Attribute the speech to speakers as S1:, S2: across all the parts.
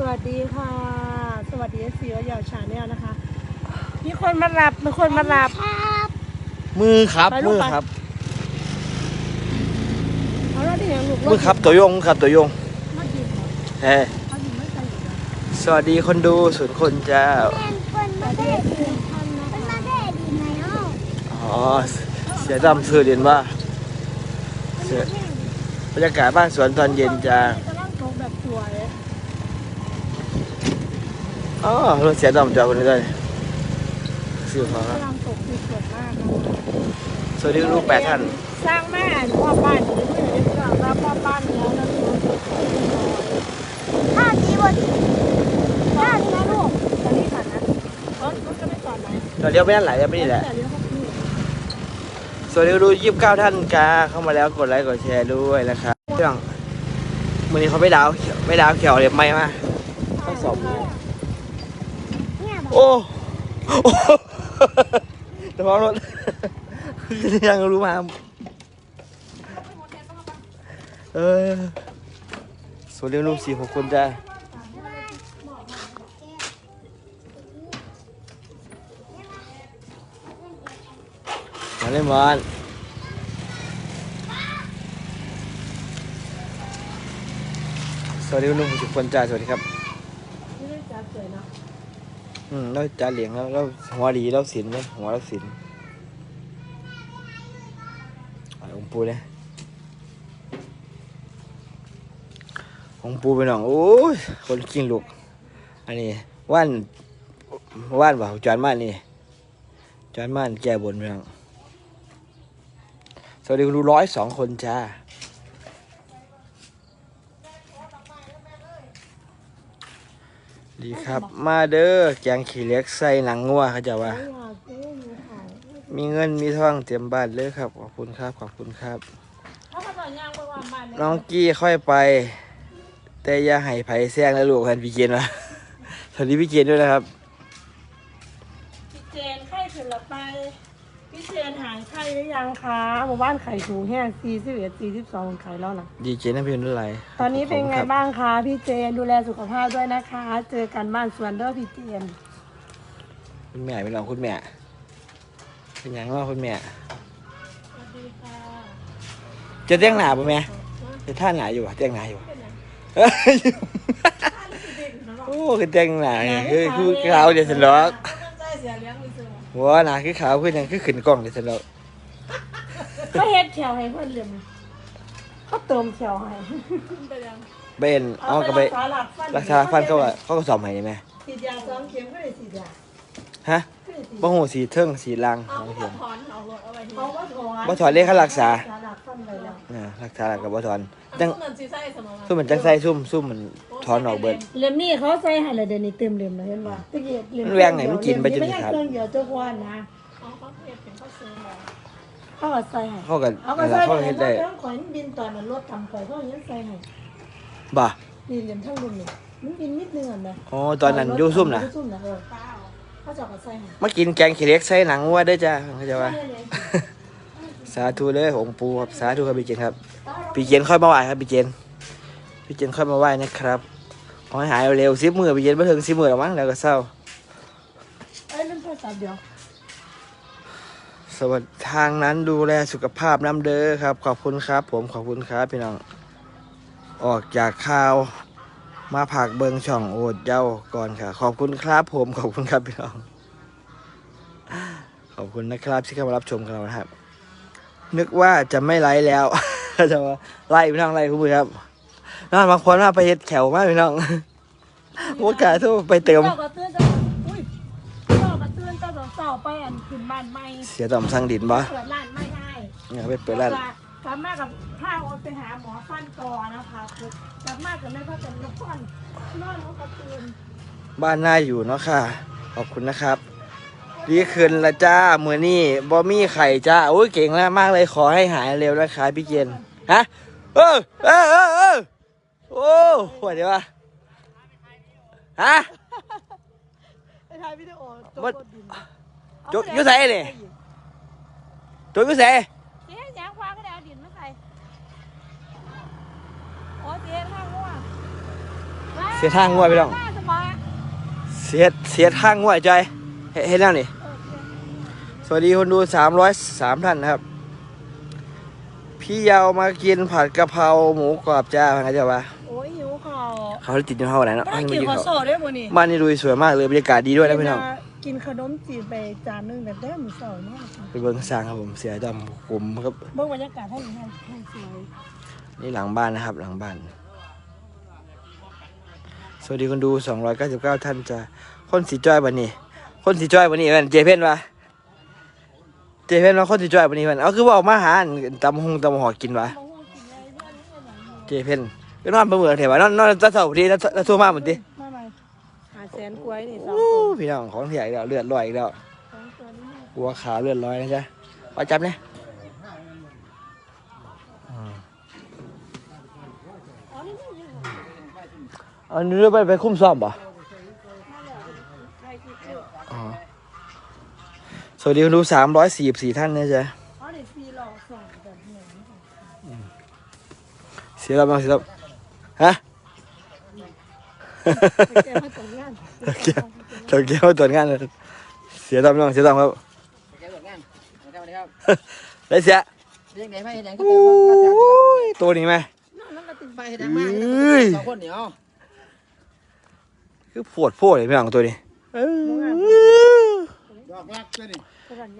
S1: สวัสดีค่ะ สวัสดีสีวายาวชาแนลนะคะ มีคนมารับมีคนมารับ
S2: มือครับ
S1: ไปลูก
S2: มือ
S1: ไป
S2: ครับ
S1: เอาแล้วที่ยังลูก
S2: มือครับตัวยงครับตัวยง
S1: มากินเหรอ
S2: เฮ้
S1: เขากินไม่ใส่เหรอ
S2: สวัสดีคนดูศูนย์คนเจ้า
S3: เป็นคนมาได้ดีเป็นมาได้ดีไหมอ้อ
S2: อ๋อเสียดำสื่อเรียนว่าเสียบรรยากาศบ้านสวนตอนเย็นจ้ากำ
S1: ลังตกแบบสวย
S2: อ๋อรถเสียดำจ้าคนนี้ด้วยสื่อของ
S1: กำลังตกคือสวยมากนะ
S2: สวัสดีลูกแปดท่าน
S1: สร้างแม่พ่อบ้านอยู่ด้วยเดี๋ยวจะรับพ่อบ้านแล้วนะลูก
S3: ถ้าดีบน
S1: พ่อนี่นะลูกตอนนี้ก่อนนะรถรถจะไม่ก่อนไหม
S2: เราเลี้ยวไปด้านไหนเลี้ยวไปนี่แหละ
S1: แต่เลี้ยวเข้าไปนี่
S2: สวัสดีดูยี่สิบเก้าท่านกาเข้ามาแล้วกดไลค์กดแชร์ด้วยนะครับเรื่องมือนี้เขาไม่ดาวเขียวไม่ดาวเขียวเลยไม่มาต้องสอบ
S3: เนี่ยบอก
S2: โอ้โอ้แต่พอรถยังรู้มา เออสวัสดีลูกสี่หกคนจ้ามาเล่นบอลสวัสดีลูกสิบคนจ้าสวัสดีครับ
S1: ไม่ได้จับสวยเนาะ
S2: อืมเราจ่าเหลียงแล้วเราหัวดีเราสินไหมหัวเราสินอาองปูเลยองปูไปหน่องโอ้ยคนกินลูก อันนี้ว่านว่านบ่าจานม่านนี่จานม่านแก่บนไปหน่องสวัสดีคุณดูร้อยสองคนจ้า ดีครับ มาเด้อแกงขี้เหล็กใส่หนังงัวเขาจะว่า
S1: ไม่อยากเอ้ยมีขาย
S2: มีเงินมีทองเตรียมบ้านเลยครับ ขอบคุณครับ ขอบคุณครับ
S1: น้
S2: องกี้ค่อยไป แต่อย่าให้ไผ่แซงแล้วลูกกันพี่เกณฑ์วะสวัสดีพี่เกณฑ์ด้วยนะครับ
S1: พี่เจนไข้ถึงละไป พี่เจนหายไข้หรือยังคะหมู่บ้านไข่ถูแห้งสี่สิบเอ็ดสี่สิบสองไข่แล้วนะ
S2: ดีเจน้ำเพียนด้วยไร
S1: ตอนนี้เป็นไง
S2: ขอบคุณครับ
S1: บ้างคะพี่เจนดูแลสุขภาพด้วยนะคะ เจอกันบ้านสวนเด้อพี่เจน
S2: คุณแม่เป็นน้องคุณแม่ เป็นหยังว่าคุณแม่
S1: สวัสดีค่ะ
S2: จะเต้งหนาป่ะแม่จะท่าหนาอยู่ป่ะเต้งหนาอยู่ป่ะเอ้ยโอ้คือเต้งหนาไงคือคือขาวเดี๋ยวฉันล็อก
S1: ใจเสียเลี้ยงมีเสือ
S2: หัวหนาคือขาวคือหยังคือขึ้นกล้องเดี๋ยวฉันล็อก
S1: ก็เฮ็ดแขวให้เพื่อนเรียนเขาเติมแขวให้
S2: เบนเอากระไป
S1: รักษาหลักฟัน
S2: รักษาฟันเขาว่าเขาก็สอบให้ไหม
S1: ฉีดยาซ้อมเข็มก็เลยฉีดยา
S2: ฮะ
S1: ก็เลยฉีด
S2: บ่หูสีเทิงสีลางของเทียม
S1: ถอนเอารถเอาไว้เขาก็ถอน
S2: บ่ถอนเลขค่ารักษา
S1: หลักฟันไว้แล้ว
S2: อ่ารักษาแล้วก็บ่ถอนจัง
S1: เงินซีไส้เสมอ
S2: ซุ่มมันจังใส่ซุ่มซุ่มมัน ถอนออกเบิด
S1: เล่มนี้เขาใส่ให้เลยเดี๋ยวนี้เต็มเล่มเลยเห็นป่ะตะกี้เล่ม
S2: มันแหวงไหนมันกินไปจน
S1: ไม่
S2: ขา
S1: ใช่
S2: ด
S1: เครื่องเดียวเจ้าควันนะเขาก็ใส่ให้
S2: เขาก็
S1: เอาก็ใส่
S2: เขา
S1: ให้
S2: เฮ็ด
S1: ได้
S2: ได้
S1: ต้องขอยบินตอนมันรถทำข่อยเขายังใส่ให้
S2: บ่
S1: นี่เล่มทั้งรุ่นนี่มันบินนิดนึงอะนะ
S2: อ๋อตอนนั้นอยู่ซุ่มน่ะ
S1: ซุ่มนะเออเขาจะเอาก็ใส่ให้
S2: มากินแกงขี้เหล็กใส่หนังวัวเด้อจ้าเข้าใจว่า สาธุเลยองค์ปูครับสาธุครับพี่เจนครับพี่เจนค่อยมาไหว้ครับพี่เจนพี่เจนค่อยมาไหว้นะครับ ขอให้หายเร็วๆสิบมือพี่เจนบ่ถึงสิบมือหรอกมั้งแล้วก็เศร้า
S1: เอ้ยนั่นโทรศัพท์เดียว
S2: สวัสดีทางนั้นดูแลสุขภาพน้ำเด้อครับ ขอบคุณครับ ผมขอบคุณครับพี่น้องออกจากข่าวมาผักเบิงช่องโอดเจ้าก่อนค่ะ ขอบคุณครับ ผมขอบคุณครับพี่น้อง ขอบคุณนะครับที่เข้ามารับชมกันนะครับ นึกว่าจะไม่ไลฟ์แล้วจะมาไล่พี่น้องไล่คุณผู้ชมครับ นอนบางคนมาไปเฮ็ดแถวมากพี่น้องโอกาสทุกไปเติม
S1: เจ้ากระเตื้อนเจ้าอุ้ยเจ้ากระเตื้อนเจ้าสาวไปอันขึ้นบ้านใหม่
S2: เสียต่อมสั่งดินบ่
S1: เปิดร้านไม่ได้
S2: เนี่ยไปเปิดร้าน
S1: กลับมากับข้าวไปหาหมอฟันก่อนะคะกลับมากับแม่พ่อจะนอนฟันนอนแล้วก็ตื่น
S2: บ้านน่าอยู่เนาะค่ะ ขอบคุณนะครับดีขึ้นละจ้ามือนี่บอมี่ไข่จ้าโอ้ยเก่งแล้วมากเลยขอให้หายเร็วนะคะพี่เจนฮะเออเออเออเออ โอ้หัวเดี๋ยววะฮะ
S1: ไปถ่ายวิดีโอ
S2: บ่จกอยู่ไสนี่ตัวกูเส
S1: เจ๊ยางควางก็ได้เอาดินมาใส่โอ้เจ๊ข้างง่วง
S2: เสียทางง่วยพี่น้อง
S1: ป้าสบาย
S2: เสียเสียทางง่วยใจอยเห็นเห็นแล้วนี่สวัสดีคนดูสามร้อยสามท่านนะครับ พี่เยาวมากินผัดกะเพราหมูกรอบจ้าพังไงจ้าวะ
S1: โอ้ยหิวข้าว
S2: เขาติดอยู่เท่าไหร่เนาะ
S1: ได้
S2: ให้มา
S1: กิน
S2: กิน
S1: ข้าว
S2: เขา
S1: โซ่ได้บ่นี่
S2: บ้านนี้ดูสวยมากเลยบรรยากาศดีด้วยนะพี่น้อง
S1: กินขนมจีบไปจานหนึงแบบได้หมูเสาเนาะ
S2: ไปเบิ้งสร้างครับผมเสียดำผมครับ
S1: เบิ่งบรรยากาศให้ให้ให้สวย
S2: นี่หลังบ้านนะครับ หลังบ้าน สวัสดีคนดู 299 ท่านจ้าคนสีจ้อยวันนี้คนสีจ้อยวันนี้กันเจเพ่นวะเจเพ่นว่าคนสีจ้อยวันนี้มันเอาคือว่าออกมาหาอันตำหงตำหอกินวะ
S1: มะม่วงกินอะไรเพื่อน นี่อะไรอยู่
S2: เจเพ่นก็นอนเบื่อเถอะวะนอนนอนตะเสาทีแล้วแล้วทั่วมาหมดที
S1: ไม่ไม่หาแสนกล้วยนี่สอง
S2: โอ้
S1: ตัว
S2: พี่น้องของเสียอีกแล้วเลือดลอยอีกแล้ว
S1: สองตัวนี้
S2: หัวขาวเลือดลอยนะจ๊ะขอจับเนี่ย
S1: อ๋อนี่นี่นี่
S2: เอาเรือไปไปคุ้มซ่อมป่ะ
S1: ใครคือเจ้า
S2: อ๋อสวัสดีคนดูสามร้อยสี่สี่ท่านนะจ๊ะ
S1: อ๋อนี่ซีหลอกส่งแบบเหมือน
S2: เสียรอบมาเสียรอบ ฮะ
S1: ไปแก้ให้ตรงงา
S2: เกี่ยวตรวจงานเลยเสียรอบน้องเสียรอบครับ
S4: แกตรวจงานสวัสดีครับ
S2: ได้เสีย
S4: เรียกไหนไปเห็นยัง
S2: โอ้ยตัวนี้ไหม
S4: เห็นยังมาก
S2: เอ้ย
S4: สองคนเดียว
S2: คือปวดโพดเลยพี่น้องตัวนี้
S4: ดอกลักตัวนี้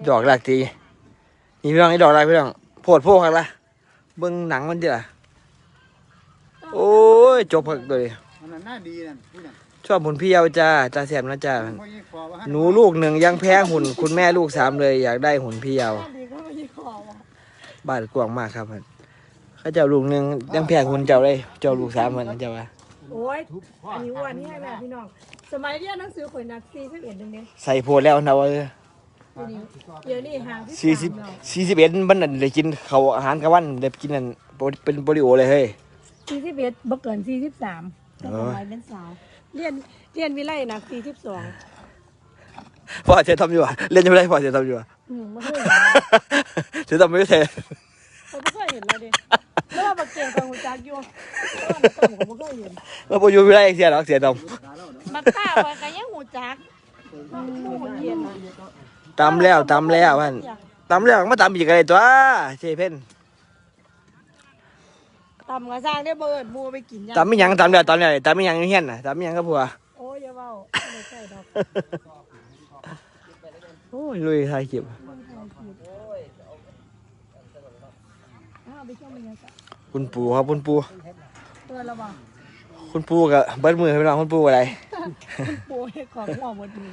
S2: ดอกหลักตีนี่พี่น้องนี่ดอกหลักพี่น้องโพดโพดครับละเบิ้งหนังมันเด้อ โอ้ยจบพักตัวนี้
S4: มันน่าดีนั่นพูดนั่น
S2: ชอบหุ่นพี่เยาวจ้าตาแสบนะจ้า
S4: พอยิ่งคอว่า
S2: หนูลูกหนึ่งยังแพ้หุ่น คุณแม่ลูกสามเลยอยากได้หุ่นพี่เยาว
S1: ดีก็ไม่ขอว่ะ
S2: บ้านกว้างมากครับมันเขาเจ้าลูกหนึ่งยังแพ้หุ่นเจ้าเลยเจ้าลูกสามเหมือนเจ้าว่า
S1: โอ้ยอันนี้อ้วนนี่แหละพี่น้อง สมัยเรียนหนังสือข่อยหนักสี่สิบเอ็ดเดือนนี้
S2: ใส่โพดแล้วนะว่า
S1: เดี๋ยวนี้เดี๋ยวนี้ห่างที่
S2: สี่สิบ
S1: สามแล้ว
S2: สี่สิบเอ็ดมันนั่นได้กินเขาวอาหารกลางวันได้กินนั่นโปรเป็นโปลิโอเลยเฮ้ย
S1: สี่สิบเอ็ดบ่เกินสี่สิบสาม
S2: เอ
S1: ก็
S2: อ
S1: สมัยเป็นสาวเรียนเรียนวิไลหนักสี่สิบสอง
S2: พ่อเสียทำอยู่อะเล่นยังไม่ได้พ่อเสียทำอยู่อะ
S1: อืมไม่เคย
S2: เสียทำไม่เสีย
S1: ผมไม่เคยเห็นเลยดิแล้วว่าบักเก่งกับหูจักอยู่แล้วว่าบักเก่งผมไม่เคยเห็น
S2: ว่าโปรยูไม่ได้เสียหรอกเสียท
S1: บักต้าคอยกันยังหูจักอืมหูเย็นนะำ
S2: ตำแล้วตำแล้วมันตำแล้วมาตำอีกอะไรตัวเชเพ่น
S1: ตำกระซังได้เบิดบัวไปกินยัง
S2: ตำไม่ยังตำแล้วตำแล้วตำไม่ยังอยู่เฮียนน่ะตำไม่ยังก็ผัว
S1: โอ้ยอย่าเว้าไม่ใช่ดอก
S2: โอ้ยลุยถ่ายคลิป
S1: อ้าวไปช่วยมันยังไง
S2: คุณปู่ครับคุณปู่
S1: เตือนระวัง
S2: คุณปู่กับเบิ้ลมือให้พี่น้องคุณปู่อะไร
S1: ปูให้ของหัวหมดมือ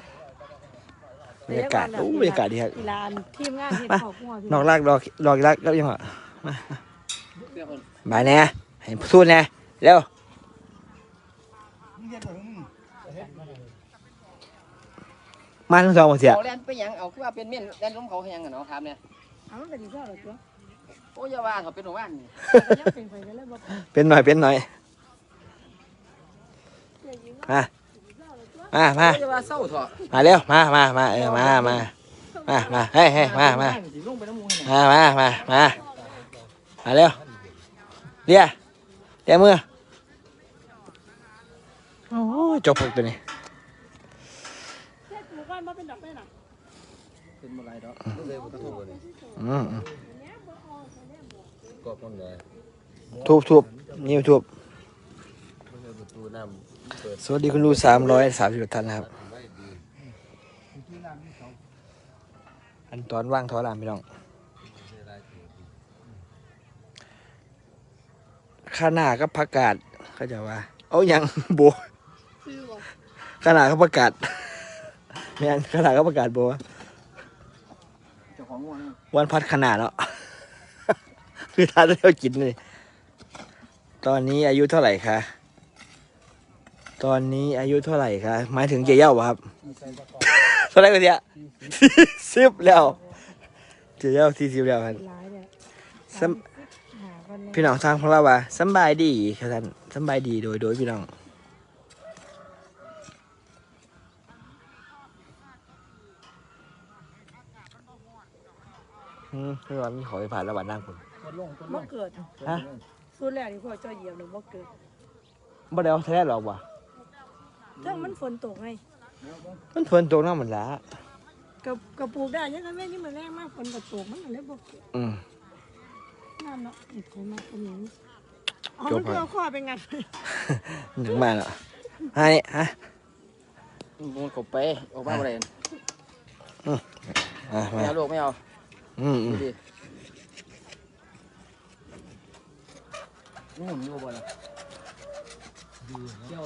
S1: บ
S2: รรยากาศโอ้บรรยากาศดีครับ
S1: กีฬาทีมงานเห็นของหัวพี่
S2: นอกลากดอกดอกรักก็ยังอะ
S4: เพื่อนคน
S2: มาแน่ให้สู้แน่เร็วมาทั้งสองหมดเสีย
S4: เขาเล่นไปยังเอาคือว่าเป็นเม่นเล่นล้มเขาให้ยังกันเนาะถามเนี่ย
S1: เอามันก็ดีกว่าเหรอตัว
S4: โอ้ยาว่าเขาเป็นหัวบ้านนี่
S1: แต่ยังเป็นไปได้เลยบ่
S2: เป็นหน่อยเป็นหน่อยมามามา
S4: โอ้ยาว่าเศร้าเถอะ
S2: มาเร็วมามามาเออมามามามาเฮ้ยเฮ้ยมามา
S4: สิลงไปน้ำมูกให้
S2: มามามามามาเร็ว เรียเรียมือโอ้จบตัวนี้
S1: เช็ดหมูก้อนมาเป็นดอกได้หรอ
S4: เป็นอะไรดอก
S2: อืมอืมทุบทุบนิ้วทุบสวัสดีคุณลูสามร้อยสามสิบท่านนะครับ อันตอนว่างทอรามพี่น้อง ข้าหน้าก็ประกาศเขาใจะว่า เอายังโบข้าหน้าก็ประกาศแม่นข้าหน้าก็ประกาศโบว่า
S4: เจ้าของงัวนี่
S2: วันพัดขนาดเนาะคือทานแล้วกินเลยตอนนี้อายุเท่าไหร่คะตอนนี้อายุเท่าไหร่คะหมายถึงเกี่ยวครับเท่าไหร่กันเนี่ยสิบแล้วเกี่ยวที่สิบแล้วครับ พี่น้องทางของเราว่าสำบายดีครับท่านสำบายดีโดยโดยพี่น้องอืมพี่วันมีขอไปผ่านระหว่างนั่งคุณ
S4: กดลงกดล
S1: บ่
S4: ง
S1: เกิด
S2: ฮะ
S1: สุดแล้วที่พ่อเจ้าเหยียบหนูบ่เกิด
S2: บ่ได้เอาแท้หรอกว่ะ
S1: เรื่องมันฝนตกไง
S2: มันฝนตกน้ำมันละ
S1: กับกับปลูกได้ยังไงแม่นี่มันแรงมากฝนก็ตกมันก็เลยบ่
S2: อืม
S1: นั่นเนาะอีกคนมาคนนี้อ๋อ
S2: จ
S1: มั
S2: บ
S1: น
S2: ครับ
S1: เพื่อข้อเป็นไง
S2: ถึงบ้านแล้วฮะนี่ฮะ
S4: มันกบไปออกมาอะไร
S2: อะ
S4: ไม่
S2: มา
S4: เอาลูกไม่เอา
S2: อืมอื
S4: ดู
S2: ม
S4: ดินี่ผมอยู่บนอะเจ้า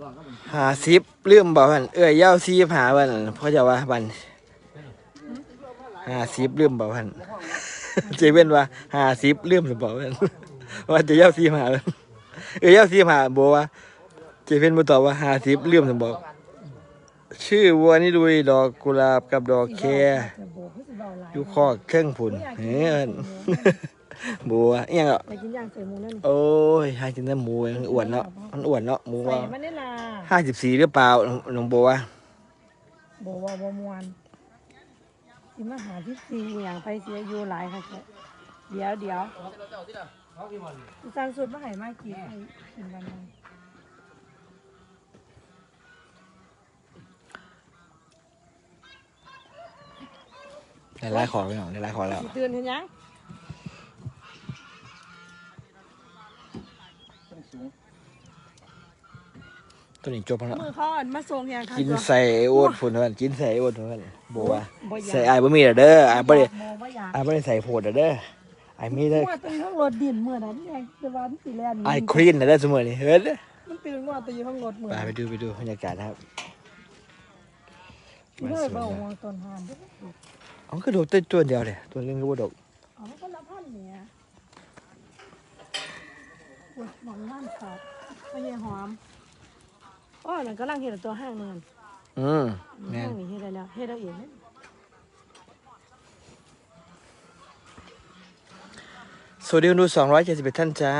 S4: ร้อนก็มัน
S2: หาซิปลืมบอกมันเอ้ยเย้าซีหาวันเพราะจะว่าบันหาซิปลืมบอกมัน เจเว้นว่าหาซิปลืมสบอกมันว่าจะเย้าซีหาวันเอ้ยเย้าซีหาบอกว่า เจเว้นมาตอบว่าหาซิปลืมสบอกชื่อวัวนี่ลุยดอกกุหลาบกับดอกแค
S1: จะบอกให้สิเบาหลาย
S2: อยู่คอกเครื่องผุนเฮ้ยบัวอิหยังอะ
S1: ไปกินย่างใส่หมูนั่น
S2: โอ้ยหากินแต่หมูมันอ้วนเนาะมันอ้วนเนาะหมู
S1: ใส่
S2: ว่า
S1: มันนี่ล่ะ
S2: ห้าสิบสี่หรือเปล่าน้องน้องบัว
S1: บอกว่าบ่มวน สิมาหาที่ซีอหย่างไปเสียอยู่หลายค่ะแกเดี๋ยวเดี๋ยวสั่งสุดมาให้มากินให้กินวันนั้น
S2: ได้ไล่ขอไปหน่อยได้ไล่ขอแล้ว
S1: สิตื่นเห็นยัง
S4: ต้อง
S2: ตัวนี้จบแล้ว
S1: มือเขาอ่อนมาส่งอย่างค่ะ
S2: กิน
S1: ตัว
S2: ใส่โอ๊ตฝุ่นเท่านั้นกินใส่โอ๊ตเท่านั้นบัว
S1: บ่อยาก
S2: ใส่ไอ้บ่มีเด้อไอ้บ่ได้
S1: บ่บ่อยาก
S2: ไอ้บ่ได้ใส่โพดเด้อไอ้มีเด้อ
S1: ว่าตื่นข้างรถดินเมื่อนั้นไงแต่ว่ามันสิแล่น
S2: ไอ้คลีนเด้อเสมอนี่เฮ้ยเด้อ
S1: มันตื่นว่าตื่นข้างรถเมื่อ
S2: ไปไปดูไปดูบรรยากาศนะครับ
S1: เมื่อเบาหัวต้นหานเด้อ
S2: อ๋อก็ดกตัวตัวเดียวเลยตัวนึงก็บ่ดก
S1: อ๋อคนละพันเนี่ยโอ้ยหมองน้ำขาดไม่ใช่หอม อ๋อนั่นกำลังเห็นตัวห้างนึง
S2: อืมแม่
S1: ห้านงนี่เฮ็ดได้แล้วเฮ็ดได้เองเนี่ย
S2: สวัสดีคุณดู271 ท่านจ้า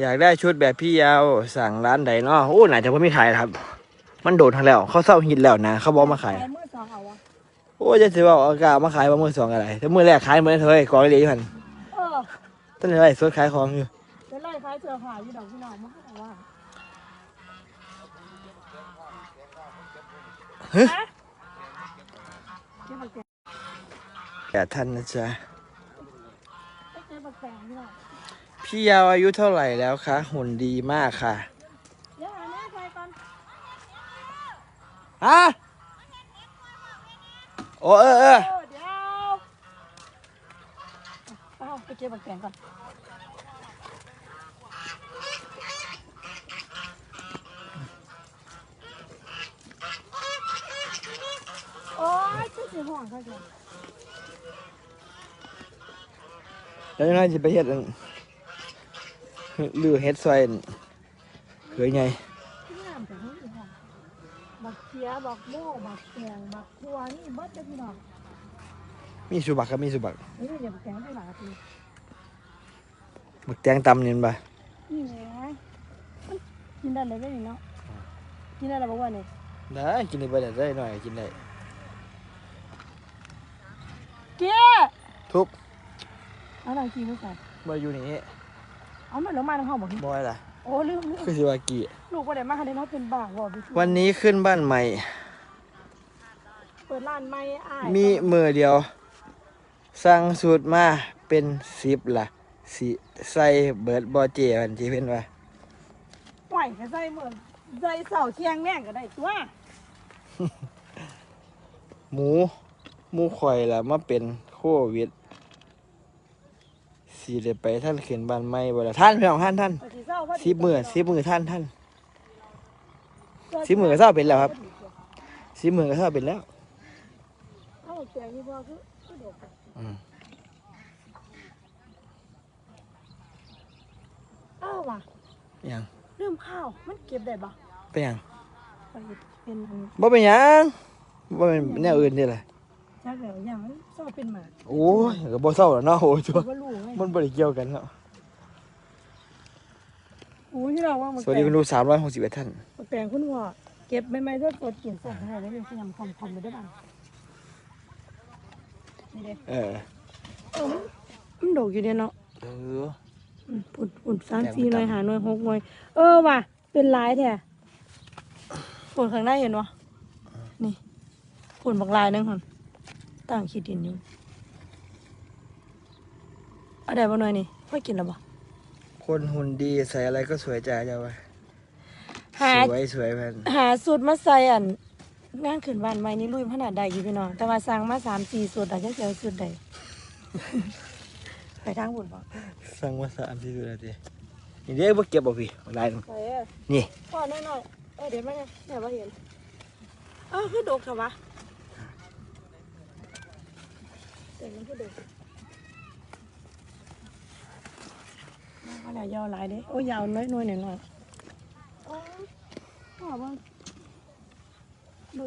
S2: อยากได้ชุดแบบพี่ยาวสั่งร้านใดเนาะโอ้ไหนจะบ่มีขายนะครับ มันโดดทางแล้ว เขาเศร้าฮิตแล้วนะ เขาบอกมาขาย
S1: ขายมือสองเอาวะ
S2: โอ้ยจะสิว่าเอากามาขายว่ามือสองอะไรแต่มือแรกขายเหมือนเธอไอ้กองเหลยพัน
S1: เออ
S2: ต้นอะไรสดขายของอยู่
S1: เป็นไรขายเสื้อผ้าอยู่ดอกพี่น้องมาให้ว่า ฮะเก็บบักแตง
S2: แต่ท่านนะจ๊ะ
S1: เก็บบักแตงพี่น้อง
S2: พี่ยาวอายุเท่าไหร่แล้วคะ หุ่นดีมากค่ะ
S1: เดี๋ยวหาแม่ใครก่อน
S2: ฮะโอ้เออเออ
S1: โอ้เดี๋ยวเอาไปเก็บบักแตงก่อน โอ้ยชื่อเสียงห่วงค่ะจ้ะ
S2: แล้วยังไงจะไปเฮ็ดอันลือเฮ็ดซอยอันเคยไง
S1: ที่งามแต่ไม่มีห่วงบักเขียบักโม่บักแตงบักทัวนี่เบิดเด้อพี่น้อง
S2: มีสุบักครับมีสุบัก
S1: นี่เดี๋ยวบักแตงได้หลายปี
S2: บักแตงตำเนี่ยบ่ะ
S1: นี่แหละกินได้เลยได้นี่เนาะกินได้แล้วบอกว่าเนี่ย
S2: ได้กินได้บ่ได้ได้หน่อยกินได้
S1: เกี้ย
S2: ทุบ
S1: เอาหนังกินไม่ใส่
S2: บ่อยู่นี่
S1: เอามาแล้วมาในห้องบอก
S2: บ่อะไรล่ะ
S1: โอ้ลืมลืม
S2: คือสิว่ากี่
S1: ลูกว่าได้มาให้ได้เนาะเป็นบ้าว่าไปทั่
S2: วันนี้ขึ้นบ้านใหม่
S1: เปิดร้านไม่อ้าย
S2: มีมือเดียว สั่งสูตรมาเป็นสิบล่ะสิใส่เบิดบอเจมันจีเป็นว่า
S1: ไหวก็ใส่เหมือนใส่เสาเที่ยงแม่งก็ได้ตัว
S2: หมูห มูข่อยล่ะมาเป็นโควิดสิได้ไปท่านขึ้นบ้านใหม่บ่ล่ะท่านพี่น้องท่านท่าน
S1: ไปสิเศร้าพอดี
S2: สิบมือสิบมือท่านท่านสิบมือก็เศร้าเป็นแล้วครับสิบมือก็เศร้าเป็นแล้ว
S1: เอาแตงนี่พอคือคือดอก
S2: อืม
S1: อ้าวว่ะ
S2: หยัง
S1: ลืมข้าวมันเก็บได้บ่
S2: เป็นหยัง
S1: ไปเป็นอัน
S2: บ่เป็นหยังบ่เป็นแนวอื่นเด้ล่ะ
S1: จักแล้วอย่างมันเศร้าเป็นหมา
S2: โอ้ยก็บ่เศร้าแล้วเนาะโอ้ยจัว
S1: ว่าลูกไง
S2: มันบ่ได้เกี่ยวกันเนาะ
S1: โอ้ยที่เราว่ามัน
S2: สวัสดีคุณดู361ท่าน
S1: บักแตงคุณพ่อเก็บไม่ไม่เพื่อสดกินสดให้แล้วเป็นขยำคอมคอมไปได้บ้างนี่เด้
S2: เออ
S1: เออมันมันดอกอยู่เนี่ยเนาะ
S2: เออ
S1: อืมปุ่นปุ่นสาม
S2: แตงมัน
S1: สี่หน่วย
S2: ต่ำ
S1: หาหน่วยหกหน่วย เออว่ะเป็นหลายแท้ฝฝุ่นข้างในเห็นวะนี่ฝุ่นบักลายหนึงคน ตั้งขีดดินอยู่เอาได้บ่หน่อยนี่พ่อกินแล้วบ่
S2: คนหุ่นดีใส่อะไรก็สวยจ้าเจ้าไป
S1: หา
S2: สวยสวยแพน
S1: หาสูตรมาใส่อันงานขึ้นบ้านใหม่นี่ลุยขนาดใดอยู่พี่น้อง แต่ว่าสั่งมาสามสี่สูตรอาจจะเจอสูตรใดไปทางบุญบ่
S2: สั่งมาสามสี่ตัวแล้วทีนี่เดี๋ยวบ่เก็บบ่พี่เอาลายหนึ่ง
S1: ไปเอ้ย
S2: นี่
S1: พ่อน้อยๆเออเดี๋ยวมาเนี่ยเนี่ยว่าเห็นเอ้าคือดกเถอะวะ เดี๋ยวมันคือดกเอาแล้วยาวหลายเด้โอ้ยยาวน้อยๆหน่อยหน่อยๆโอ้ยพ่อเบ้างดู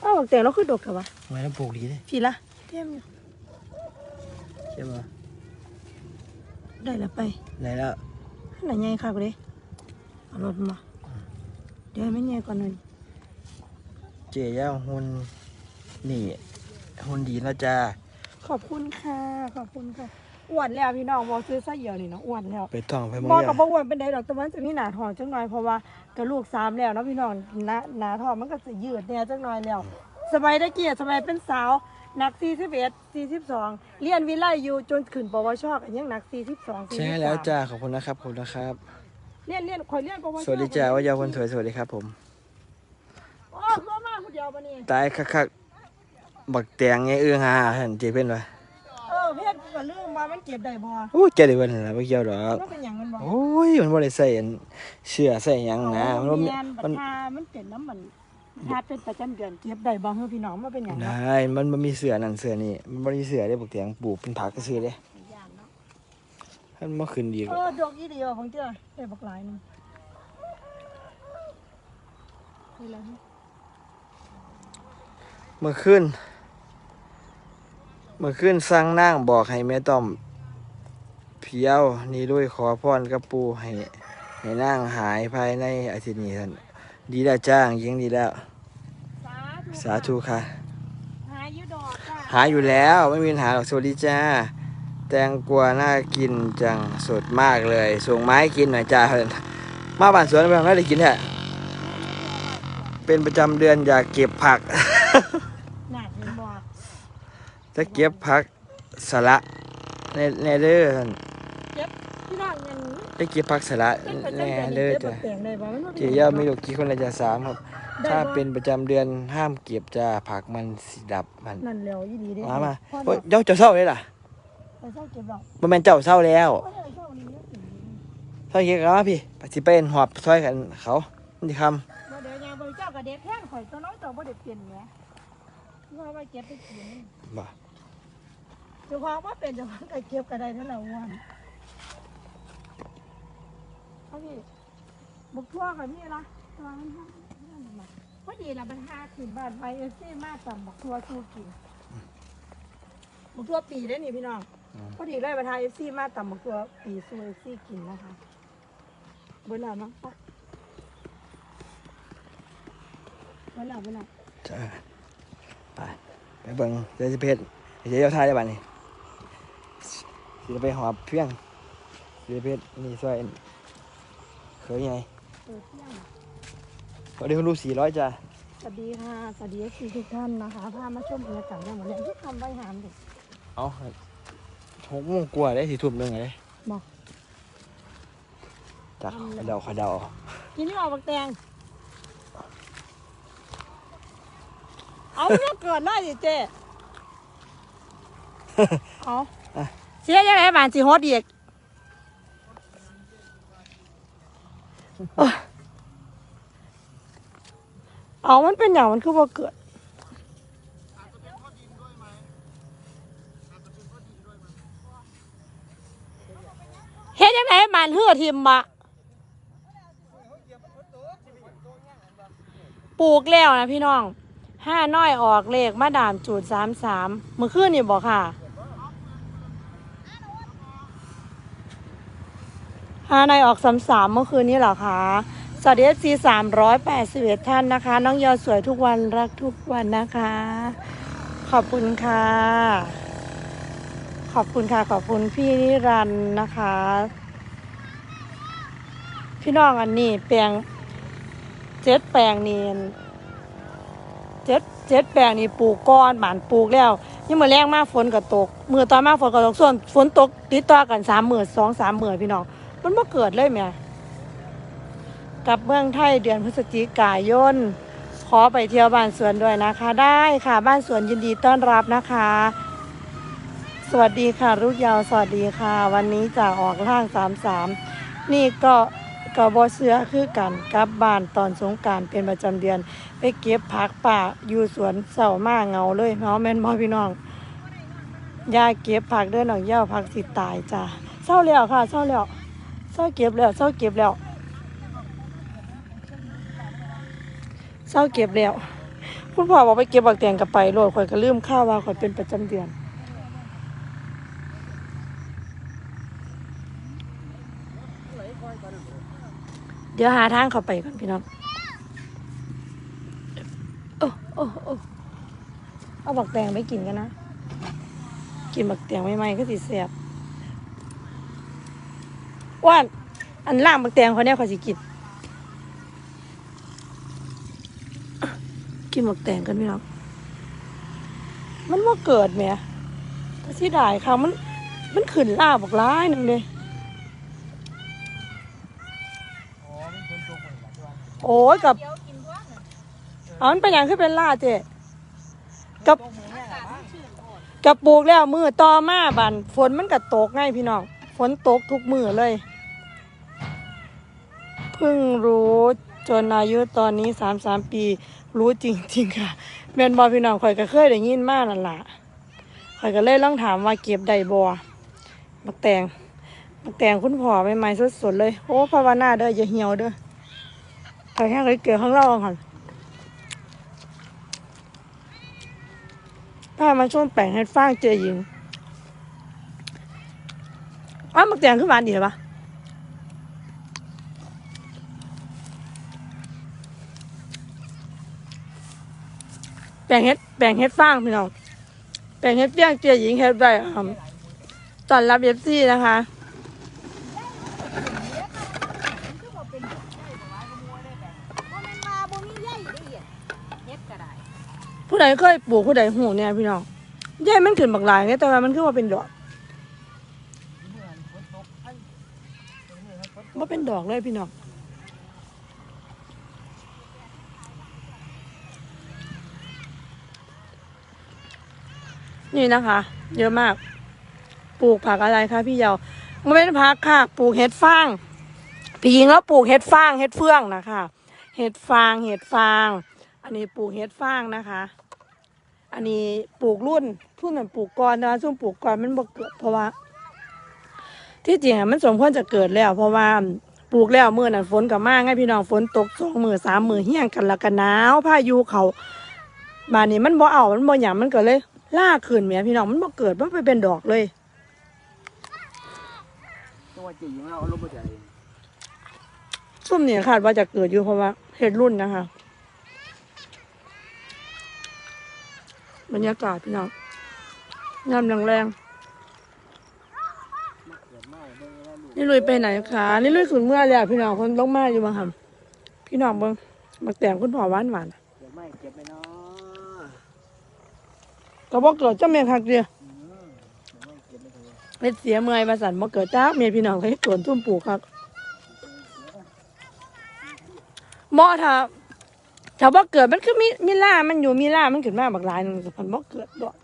S1: เอ้าบักแต่เราคือดกเถอะวะ
S2: ทำไมต้องปลูกดีเลย
S1: พี่ละเทียมอยู่
S2: ใช่ไหม
S1: ได้แล้วไป
S2: ไหนแล้ว
S1: ไหนใหญ่ค่ะกูเด้เอารถมาเดี๋ยวให้ไม่ใหญ่ก่อนหน่อย
S2: เจ๊ย่าหุ่นนี่ หุ่นดีนะจ้า
S1: ขอบคุณค่ะ ขอบคุณค่ะอ้วนแล้วพี่น้องบอซื้อซะเหี่ยวนี่เนาะอ้วนแล้ว
S2: ไปท่องไปหม
S1: บอ
S2: ด
S1: กับบ่อ้วนเป็นไดดอกแต่ว่าจะมีหนาทองจังหน่อยเพราะว่ากับลูกสามแล้วเนาะพี่น้องหนาหนาทองมันก็จะยืดเนี่ยจังหน่อยแล้ว สมัยตะเกียสมัยเป็นสาวหนัก 41 42 เรียนวิไลอยู่จนขึ้นปวชก็ยังหนัก 42 43
S2: ใช่แล้วจ้าขอบคุณนะครับขอบคุณนะครับ
S1: เรียนเรียนข่อยเรียนปวช
S2: สวัสดีจ้าว่ายาวคนสวยสวัสดีครับ ผม
S1: โอ้ตัวมาผู้เดียวปะนี่
S2: ตายคักๆ บักแตงไงเอื้องหาเห็นเจเพิ่นวะ
S1: เออเพศกูก็ลืมว่ามันเก็บได้บ่
S2: โอ้ยเจได้เพิ่นล่ะบ่เกี่ยวดอก
S1: มันเป็นหยังมันบ่
S2: โอ้ยมันบ่ได้ใส่อันเสื้อใส่หยังนะมันบ่มี
S1: เรียนบั
S2: มั
S1: ด
S2: น
S1: ทามันเป็นน้ำมันถ้าเป็นประจำเดือนเก็บได้บ่เฮือพี่น้องมันเป็นหยัง
S2: ได
S1: เนาะ้
S2: มันบ่มีเสื้อนั่นเสื้อนี่มันบ่มีเสื้อได้บักแตงปลูกเป็นผักก็ซื้อเด้
S1: ย่านเนาะ
S2: มันบ่ขึ้นดีก
S1: เอ
S2: ว่า
S1: อดอกอีเดียวของเจ้าได้บักหลายหนึงนี่แหละ
S2: เมื่อคืนเมื่อคืนสร้างนางบอกให้แม่ต้อมเพียวนี่ด้วยขอพรกับปู่ให้ให้นางหายภายในอาทิตย์นี้ท่านดีแล้วจ้างยิงดีแล้ว
S1: สาธุ
S2: สาธุค่ะ
S1: หาอยู่ดอกจ้า
S2: หาอยู่แล้วไม่มีปัญหาหรอกสวัสดีจ้า แตงกวาน่ากินจังสดมากเลย ส่งไมาให้กินหน่อยจ้าเพิ่นมาบ้านสวนไปทำอะไรได้กินเนี่ยเป็นประจำเดือนอยากเก็บผัก
S1: หนักเห็นบ่
S2: จะเก็บผักสละในในเด้อท่าน
S1: เก็บพี่น้องเงิน
S2: จะเก็บผักสละ
S1: เป็นประ
S2: ใน
S1: จำเดือน
S2: เด้อ
S1: เก็บ
S2: จ้ะ
S1: บักแตงได้บ่มันบ่ป็น
S2: เจีย่ามีลูกกี่คนละจ้ะสามครับ
S1: ได้
S2: ถ้า
S1: บ่
S2: เป็นประจำเดือนห้ามเก็บจ้าผักมันสีดับมัน
S1: นั่นแล้วอีดีเด้
S2: มามา
S1: พ่อ
S2: โอ้ยเจ้าเจ้าเศร้าเลยล่ะ
S1: ไปเศร้าเก็บดอก
S2: มันเป็นเจ้าเศร้าแล้ว
S1: โอ้ยเศร้านี่เยอะสิ
S2: เศร้าเก็บกันมาพี่ปฏิเป็นหอบซอยกันเขามันจะค
S1: บ่เดี๋ยวยางบริเจ้ากับเด็กแท่งข่อยตัวน้อยตัวบ่ได้เปลี่ยนแหมว่าว่าเก็บไปกินำ
S2: บ่
S1: เจ้าของว่าเป็นเจ้าของก็เก็บก็ได้เท่าไหร่วันเอาพี่บุกทั่วกับนี่ละตัวมันพอดีละบรรทาขึ้นบ้านไปเอซี่มาต่ำบุกทั่วสู้กินบุกทั่วปีได้นี่พี่น้องพอดีเลยบรรทาเอซี่มาต่ำบุกทั่วปีสู้เอซี่กินนะคะเบนแล้วเนาะเบนแล้วเบนแล้ว
S2: จ้าไปไปเบิ่งเดี๋ยวจะเพชรเดี๋ยวจะทายได้บ้านี่ สิจะไปหอบเพียงเดี๋ยวเพชรนี่ซอยเคยไง
S1: เออเที่ยง
S2: สวัสดีคุณลูกสี่ร้อยจ้า
S1: สวัสดีค่ะสวัสดีทุกท่านนะคะพามาชมบรรยากาศอย่างหมดเลยที่ทำไว้หามเด็ก
S2: เอาหกโมงกว่าได้สี่ทุ่มหนึงไง
S1: บอก
S2: จากขะเดาขะเดา
S1: กินนี่ออกบักแตงเอาเรื่องเกิดได้สิเจ๊เอา เสียยังไงบานสิฮอดอีกโอ๊ยเอามันเป็นอย่างมันคือบ่เกิดเฮ็ดยังไงให้มันเหือทิมบะปลูกแล้วนะพี่น้องห้าน้อยออกเลขมาดามจูดสามสามเมื่อคืนนี่บอกค่ะ ห้าน้อยออกสามสามเมื่อคืนนี้เหรอคะ สวัสดีเอฟซีสามร้อยแปดสิบเอ็ดท่านนะคะ น้องยอสวยทุกวันรักทุกวันนะคะ ขอบคุณค่ะ ขอบคุณค่ะ ขอบคุณพี่นิรันดร์นะคะ พี่น้องอันนี้แปลงเจ็ดแปลงนี่เจ็ดเจ็ดแปลงนี่ปลูกก้อนบานปลูกแล้วยังมือแรงมากฝนก็ตกมือต่อมากฝนก็ตกส่วนฝนตกติดต่อกันสามหมื่นสองสามหมื่นพี่น้อง มันบ่เกิดเลยแหม่กลับเมืองไทยเดือนพฤศจิกายน ขอไปเที่ยวบ้านสวนด้วยนะคะ ได้ค่ะบ้านสวนยินดีต้อนรับนะคะ สวัสดีค่ะลูกยาวสวัสดีค่ะ วันนี้จะออกล่างสามสามนี่ก็กบเสือคือกันกลับบ้านตอนสงการเป็นประจำเดือน ไปเก็บผักป่าอยู่สวนเสามาเงาเลยเนาะแม่นบอพี่น้องยายเก็บผักเด้อหน่องย่าผักสิตายจ้าเศร้าแล้วค่ะเศร้าแล้ว เศร้าเก็บแล้วเศร้าเก็บแล้วเศร้าเก็บแล้วคุณพ่อบอกไปเก็บบักแตงกับไปโลดข่อยก็ลืมข้าวว่าข่อยเป็นประจำเดือนเดี๋ยวหาทางเข้าไปก่อนพี่น้องโอ้โอ้โอ้เอาบักแตงไปกินกันนะ กินบักแตงใหม่ๆก็สิดเสียบ ว่านอันล่างบักแตงเขาเนี่ยเขาสิกินกินบักแตงกันพี่น้องมันว่าเกิดแหม่แต่ที่ได้ค่ะมัน มันขึ้นล่าบักร้ายหนึงเลยโอ้ยกับเอามันเป็นอย่างขึ้นเป็นล่าเจ๊กับกับปลูกแล้วมือต่อมาบันฝนมันก็ตกไงพี่น้อง ฝนตกทุกมือเลย พิ่งรู้จนอายุตอนนี้สามสามปี รู้จริง ๆ ค่ะแม่นบอพี่น้องข่อยก็เคยได้ยินมากนั่นล่ะข่อยก็เลยลองถามว่าเก็บได้บ่มักแตงมักแตงคุณพ่อใหม่ๆสดๆเลย โอ้ภาวนาเด้ออย่าเหี่ยวเด้อถอยแห้งเลยเกลือข้างล่างก่อนถ้ามันช่วงแปลงให้ฟางเจอหญิงอ้าวมันแตงขึ้นมาดีหรอปะ ลงเฮ็ดแปลงเฮ็ดฟางพี่น้องแปลงเฮ็ดเปี้ยงเจอหญิงเฮ็ดได้อ่าตอนรับเอฟซีนะคะผู้ใดเคยปลูกผู้ใดหูเนี่ยพี่น้องใย่มันขึ้นบักหลายไงแต่ว่ามันคือว่าเป็นดอกว่าเป็นดอกเลยพี่น้อง นี่นะคะ เยอะมาก ปลูกผักอะไรคะพี่เยาวมันเป็นผักค่ะ ปลูกเห็ดฟางพี่หญิงแล้วปลูกเห็ดฟางเห็ดเฟืองนะคะ เห็ดฟางเห็ดฟาง อันนี้ปลูกเห็ดฟางนะคะ อันนี้ปลูกรุ่นรุ่นนั้นปลูกก่อนนะช่วงปลูกก่อนมันบ่เกิดเพราะว่า ที่จริงอะมันสมควรจะเกิดแล้ว เพราะว่าปลูกแล้วเมื่อนั้นฝนกับมากให้พี่น้องฝนตกสองมือสามมือเฮี้ยงกันล้วกันหนาวพายุเขาบานนี้มันบ่เอามันบ่หยามมันก็เลย ล่าขึ้นเมียพี่น้องมันบ่เกิดมันไปเป็นดอกเลย
S2: จังวัดจีนเราเอาลงมาจาก
S1: ส้มเนี่ยคาดว่าจะเกิดอยู่เพราะว่าเห็ดรุ่นนะคะบรรยากาศพี่น้องงามแรงๆนี่ลุยไปไหนคะนี่ลุยขึ้นเมื่อเลยอะพี่น้องคนลงมาอยู่บางคำพี่น้องเบิ้งมาแต่งคุณพ่อหวานหวาน
S2: เก็บไม่เก็บไปนาะ
S1: ๆ ก็บอกเกิดเจ้าเมียคักเดียว
S2: เก็บไม่เก็บไม่ถูก
S1: เม็ดเสียเมื่อยมาสั่นบ่เกิดจ้าเมียพี่น้องเลยสวนทุ่มปลูกครับหมอถ้าถ้าบ่เกิดมันคือมีมีล่ามันอยู่มีล่ามันขึ้นมาบักหลายหนึงแต่พันบ่เกิดดอก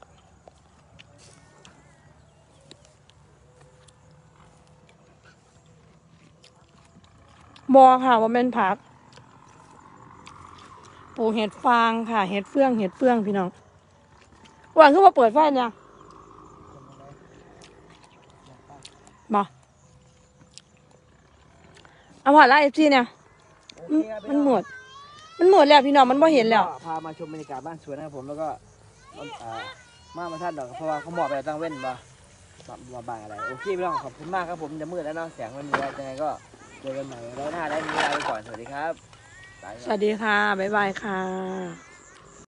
S1: บอค่ะว่าเป็นผัก ปลูกเห็ดฟางค่ะ เห็ดเฟือง เห็ดเฟืองพี่น้อง หวังคือว่าเปิดไฟเนี่ยบอเอาผ่านไล่เอฟซีเนี่ย
S2: โอเคครับ
S1: มันหมด มันหมดแล้วพี่น้องมันบ่เห็นแล้ว
S2: ก็พามาชมบรรยากาศบ้านสวนนะครับผมแล้วก็อ่ามามาท่านดอกเพราะว่าเขาหมอบไปตั้งเว้นบ่มามาบางอะไรโอเคพี่น้องขอบคุณมากครับผมจะมืดแล้วเนาะแสงมันมีแล้วยังไงก็เจอกันใหม่แล้วหน้าได้มีเวลาไปก่อนสวัสดีครับ
S1: สวัสดีค่ะ บ๊ายบายค่ะ